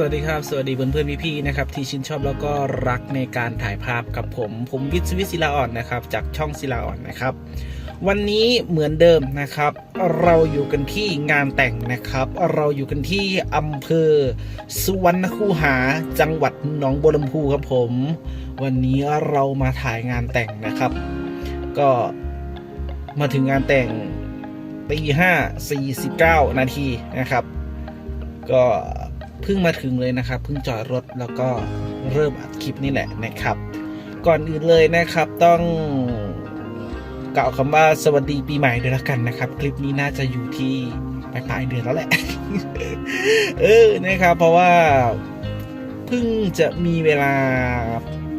สวัสดีครับ สวัสดีเพื่อนเพื่อนๆพี่ๆนะครับที่ชื่นชอบแล้วก็รักในการถ่ายภาพกับผม ผมวิทย์วิศิลาอ่อนนะครับ จากช่องศิลาอ่อนนะครับ วันนี้เหมือนเดิมนะครับ เราอยู่กันที่งานแต่งนะครับ เราอยู่กันที่อำเภอสุวรรณคูหาจังหวัดหนองบัวลำพูครับผม วันนี้เรามาถ่ายงานแต่งนะครับ ก็มาถึงงานแต่งตีห้าสี่สิบเก้านาทีนะครับ ก็ เพิ่งมาถึงเลยนะครับเพิ่งจอดรถแล้วก็เริ่มอัดคลิปนี่แหละนะครับ ก่อนอื่นเลยนะครับต้องกล่าวคำว่าสวัสดีปีใหม่ด้วยละกันนะครับ คลิปนี้น่าจะอยู่ที่ปลายปลายเดือนแล้วแหละ เออนะครับ เพราะว่าเพิ่งจะมีเวลา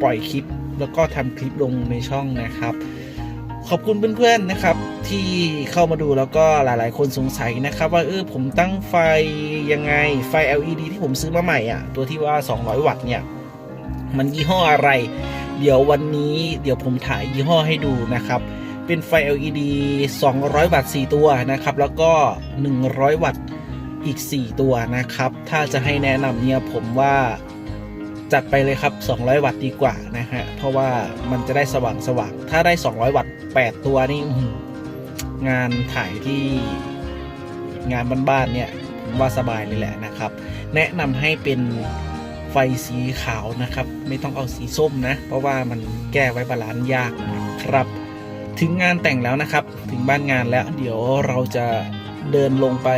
ปล่อยคลิป แล้วก็ทำคลิปลงในช่องนะครับ ขอบคุณเพื่อนๆนะครับ ที่เข้ามาดูแล้วก็หลายๆ คนสงสัยนะครับ ว่าเออผมตั้งไฟยังไงไฟ LED ที่ผมซื้อมาใหม่อะตัวที่ว่า 200 วัตต์เนี่ย มันยี่ห้ออะไร เดี๋ยววันนี้เดี๋ยวผมถ่ายยี่ห้อให้ดูนะครับ เป็นไฟ LED 200 วัตต์ 4 ตัวนะครับ แล้วก็ 100 วัตต์อีก 4 ตัวนะครับ ถ้าจะให้แนะนำเนี่ยผมว่าจัดไปเลยครับ 200 วัตต์ดีกว่านะฮะ เพราะว่ามันจะได้สว่างสว่างๆถ้าได้ 200 วัตต์ 8ตัวนี่งานถ่ายที่งานบ้านๆเนี่ยผมว่าสบายเลยแหละนะครับ แนะนำให้เป็นไฟสีขาวนะครับ ไม่ต้องเอาสีส้มนะ เพราะว่ามันแก้ไว้บาลานซ์ยากครับ ถึงงานแต่งแล้วนะครับ ถึงบ้านงานแล้ว เดี๋ยวเราจะเดินลงไป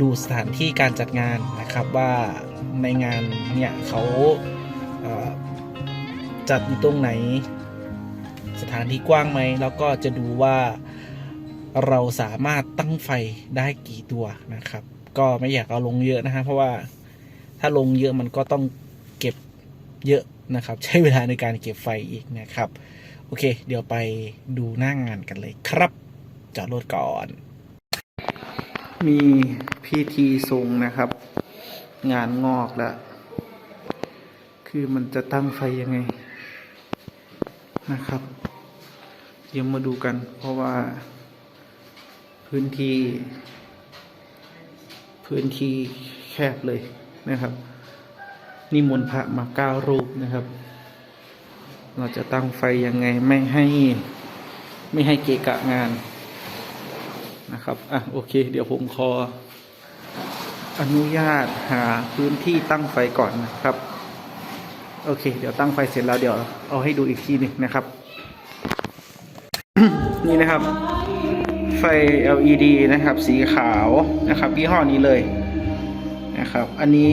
ดูสถานที่การจัดงานนะครับว่าในงานเนี่ยเขาจัดอยู่ตรงไหน สถานที่กว้างไหม แล้วก็จะดูว่าเราสามารถตั้งไฟได้กี่ตัวนะครับ ก็ไม่อยากเอาลงเยอะนะฮะเพราะว่าถ้าลงเยอะมันก็ต้องเก็บเยอะนะครับ ใช้เวลาในการเก็บไฟอีกนะครับ โอเค เดี๋ยวไปดูหน้างงานกันเลยครับจอดรถก่อน มีพิธีทรงนะครับ งานงอกแล้ว คือมันจะตั้งไฟยังไง นะครับ เดี๋ยวมาดูกัน เพราะว่าพื้นที่ พื้นที่แคบเลยนะครับ นิมนต์พระมาเก้ารูปนะครับ เราจะตั้งไฟยังไงไม่ให้ไม่ให้เกะกะงานนะครับ อะ โอเค เดี๋ยวผมขออนุญาตหาพื้นที่ตั้งไฟก่อนนะครับ โอเค เดี๋ยวตั้งไฟเสร็จแล้วเดี๋ยวเอาให้ดูอีกทีหนึงนะครับ นี่นะครับ ไฟ LED นะครับ สีขาวนะครับยี่ห้อนี้เลยนะครับ อันนี้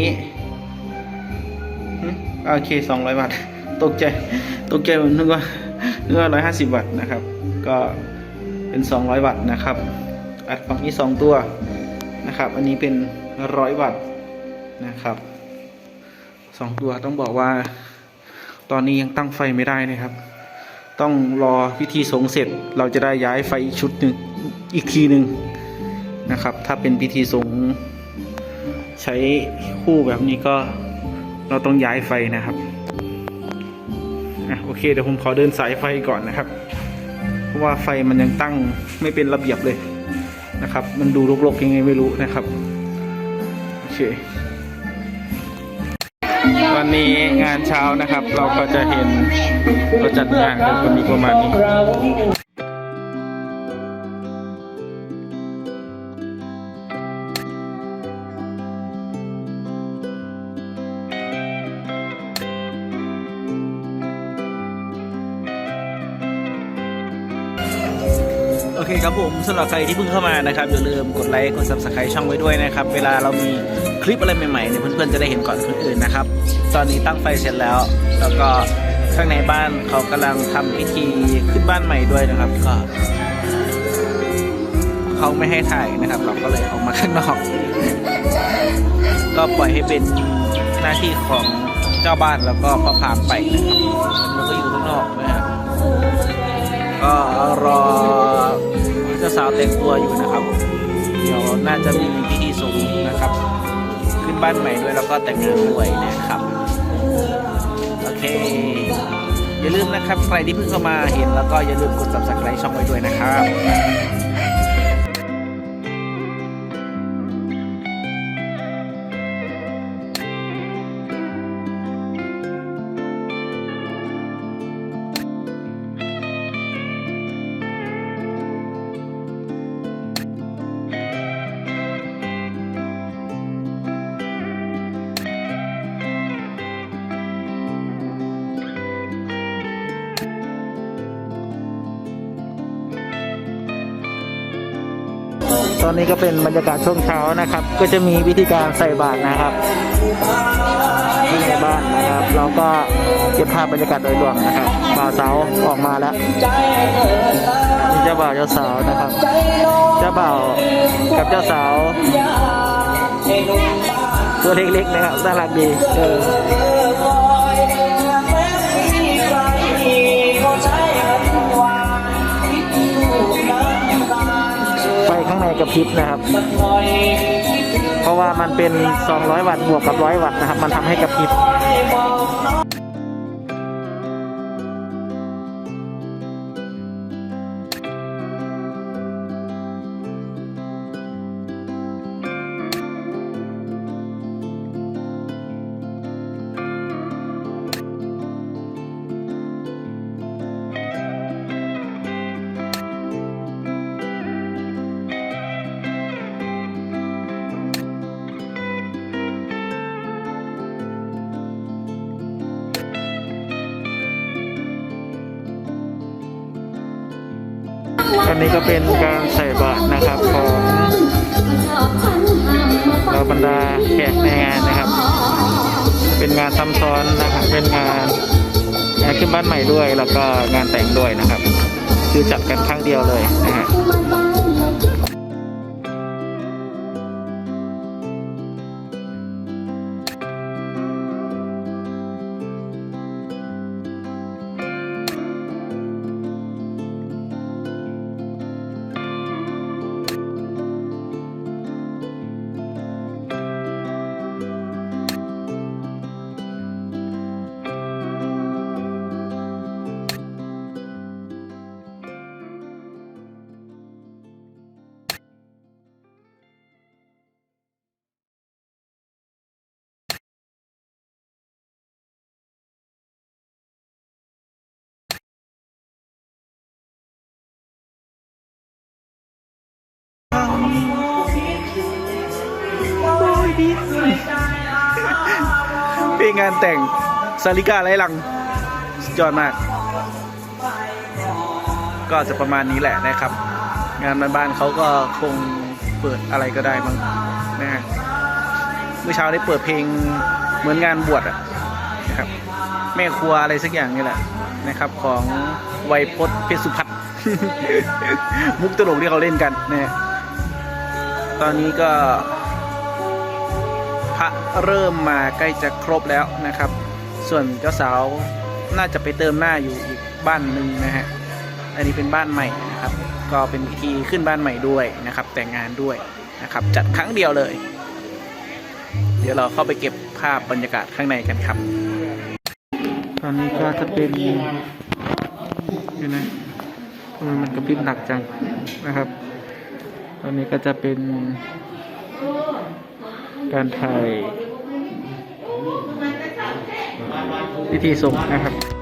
โอเคสองร้อยวัตต์ตกใจตกใจผมนึกว่านึกว่าร้อยห้าสิบวัตต์นะครับ ก็เป็นสองร้อยวัตต์นะครับ อัดฝั่งนี้สองตัวนะครับ อันนี้เป็นร้อยวัตต์นะครับ สองตัวต้องบอกว่า ตอนนี้ยังตั้งไฟไม่ได้นะครับ ต้องรอพิธีสงเสร็จเราจะได้ย้ายไฟอีกชุดหนึ่งอีกทีหนึ่งนะครับ ถ้าเป็นพิธีสงใช้คู่แบบนี้ก็เราต้องย้ายไฟนะครับอะโอเคเดี๋ยวผมขอเดินสายไฟก่อนนะครับ เพราะว่าไฟมันยังตั้งไม่เป็นระเบียบเลยนะครับ มันดูรกๆยังไงไม่รู้นะครับ โอเค วันนี้งานเช้านะครับ เราก็จะเห็นเราจัดงานกันวันนี้ประมาณนี้ ครับผมสำหรับใครที่เพิ่งเข้ามานะครับอย่าลืมกดไลค์กด subscribe ช่องไว้ด้วยนะครับ เวลาเรามีคลิปอะไรใหม่ๆเนี่ยเพื่อนๆจะได้เห็นก่อนคนอื่นนะครับ ตอนนี้ตั้งไฟเสร็จแล้ว แล้วก็ข้างในบ้านเขากำลังทำพิธีขึ้นบ้านใหม่ด้วยนะครับ ก็เขาไม่ให้ถ่ายนะครับ เราก็เลยออกมาข้างนอก ก็ปล่อยให้เป็นหน้าที่ของเจ้าบ้านแล้วก็พ่อพามไปนะครับแล้วก็อยู่ข้างนอกนะฮะก็รอ สาวแต่งตัวอยู่นะครับ เดี๋ยวน่าจะมีพิธีสงนะครับ ขึ้นบ้านใหม่ด้วยแล้วก็แต่งงานด้วยนะครับ โอเค อย่าลืมนะครับ ใครที่เพิ่งเข้ามาเห็นแล้วก็อย่าลืมกด subscribe ช่องไว้ด้วยนะครับ ตอนนี้ก็เป็นบรรยากาศช่วงเช้านะครับ ก็จะมีวิธีการใส่บาตรนะครับที่ในบ้านนะครับ เราก็เก็บภาพบรรยากาศโดยรวมนะครับบ่าวสาวออกมาแล้วนี่เจ้าบ่าวเจ้าสาวนะครับ เจ้าบ่าวกับเจ้าสาว ตัวเล็กๆนะครับน่ารักดีเออ กระพริบนะครับ เพราะว่ามันเป็น 200 วัตต์บวกกับ 100 วัตต์นะครับ มันทำให้กระพริบ นี้ก็เป็นการใส่บาตรนะครับของเราบรรดาแขกในงานนะครับ เป็นงานซ้ำซ้อนนะครับเป็นงานงานขึ้นบ้านใหม่ด้วย แล้วก็งานแต่งด้วยนะครับ คือจัดกันครั้งเดียวเลยนะฮะ งานแต่งสาริกาไรลังยอดมาก ก็จะประมาณนี้แหละนะครับ งานบ้านๆเขาก็คงเปิดอะไรก็ได้มั้งนะฮะเมื่อเช้าได้เปิดเพลงเหมือนงานบวชอะนะครับ แม่ครัวอะไรสักอย่างนี่แหละนะครับ ของไวยพจน์เพชรสุพัฒน์มุกตลกที่เขาเล่นกันนะฮะตอนนี้ก็ พระเริ่มมาใกล้จะครบแล้วนะครับ ส่วนเจ้าสาวน่าจะไปเติมหน้าอยู่อีกบ้านหนึ่งนะฮะ อันนี้เป็นบ้านใหม่นะครับ ก็เป็นพิธีขึ้นบ้านใหม่ด้วยนะครับ แต่งงานด้วยนะครับ จัดครั้งเดียวเลย เดี๋ยวเราเข้าไปเก็บภาพบรรยากาศข้างในกันครับ ตอนนี้ก็จะเป็นอยู่นะมมันกระพริบหนักจังนะครับ ตอนนี้ก็จะเป็น การถ่ายพิธีส่งนะครับ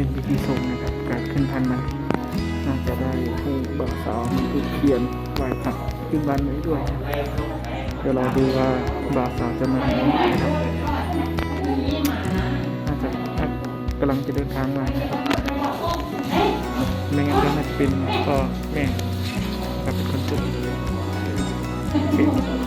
เป็นพิธีส่งนะครับ การขึ้นพันม่น่าจะได้ให้บ่าวสาวมีทูบเทียนไหว้พระขึ้นบ้านไว้ด้วย เดี๋ยวเราดูว่าบ่าวสาวจะมาถึงนะครับน่าจะกำลังจะเดินทางมานะครับไม่งั้นก็น่าจะเป็นพ่อแม่ครับเป็นคนจุดโอเ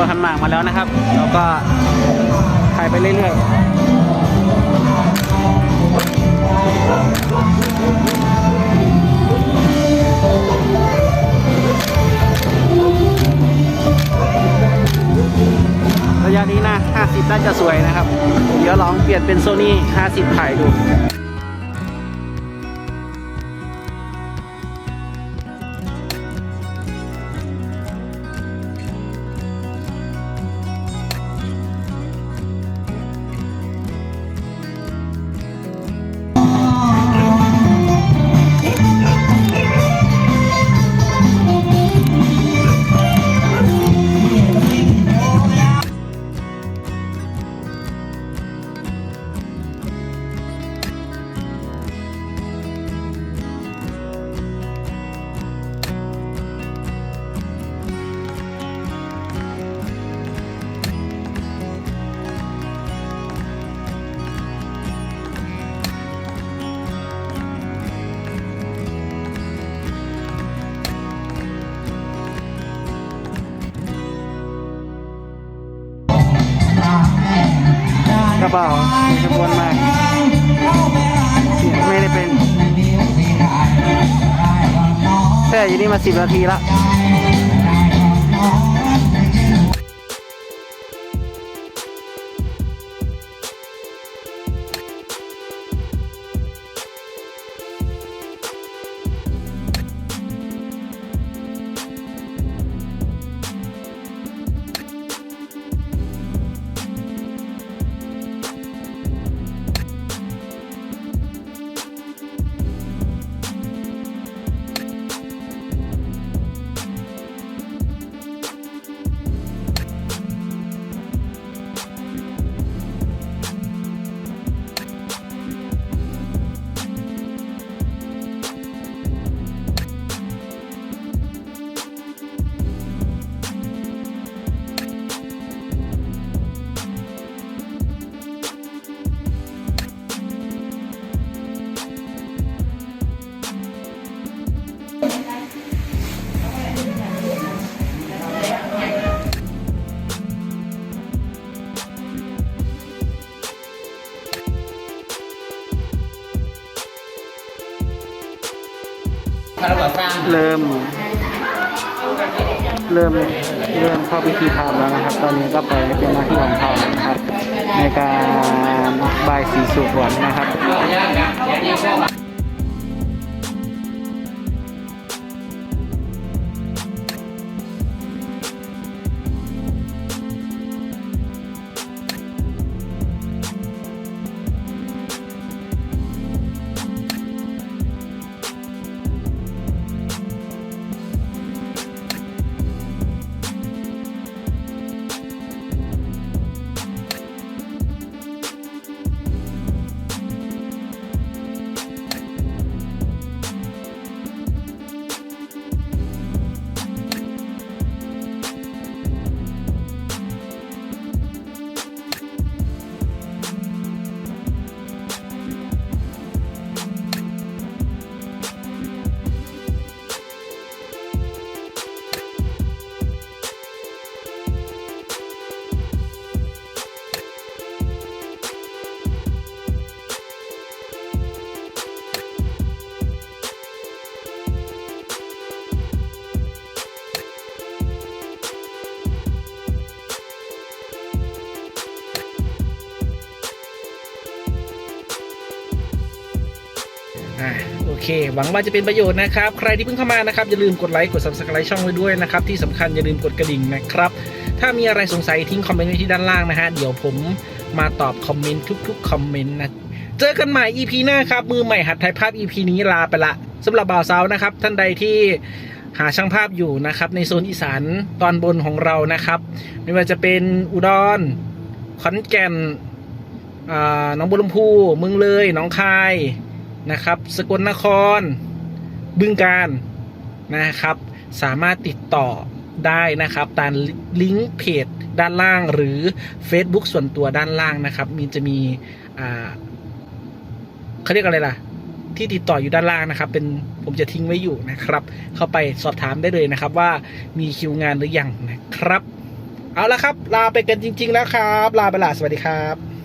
วแห่ขบวนขันหมากมาแล้วนะครับ แล้วก็ทถ่ายไปเรื่อยๆ ระยะนี้นะ 50 น่าจะสวยนะครับ เดี๋ยวลองเปลี่ยนเป็นโซนี่50 ถ่ายดู กระเป๋ามีขบวนมากไม่ได้เป็นแท่อยู่นี่มาสิบนาทีละ เริ่ม เริ่มเริ่มเข้าพิธีทำแล้วนะครับ ตอนนี้ก็ไปเป็นหน้าที่ของเขานะครับ ในการบายสีสุขวรรณนะครับ อ่าโอเค หวังว่าจะเป็นประโยชน์นะครับ ใครที่เพิ่งเข้ามานะครับ อย่าลืมกดไลค์กด subscribe ช่องไว้ด้วยนะครับ ที่สำคัญอย่าลืมกดกระดิ่งนะครับ ถ้ามีอะไรสงสัยทิ้งคอมเมนต์ไว้ที่ด้านล่างนะฮะ เดี๋ยวผมมาตอบคอมเมนต์ทุกๆคอมเมนต์นะ เจอกันใหม่ EP หน้าครับ มือใหม่หัดถ่ายภาพ EP นี้ลาไปละสำหรับบ่าวสาวนะครับ ท่านใดที่หาช่างภาพอยู่นะครับ ในโซนอีสานตอนบนของเรานะครับ ไม่ว่าจะเป็นอุดรขอนแก่นอ่าหนองบัวลำพูเมืองเลยหนองคาย นะครับ สกลนคร บึงการนะครับ สามารถติดต่อได้นะครับตามลิงก์เพจด้านล่างหรือ Facebook ส่วนตัวด้านล่างนะครับ มีจะมีเขาเรียกอะไรล่ะ ที่ติดต่ออยู่ด้านล่างนะครับ เป็นผมจะทิ้งไว้อยู่นะครับ เข้าไปสอบถามได้เลยนะครับว่ามีคิวงานหรือยังนะครับ เอาละครับ ลาไปกันจริง ๆ แล้วครับ ลาไปละสวัสดีครับ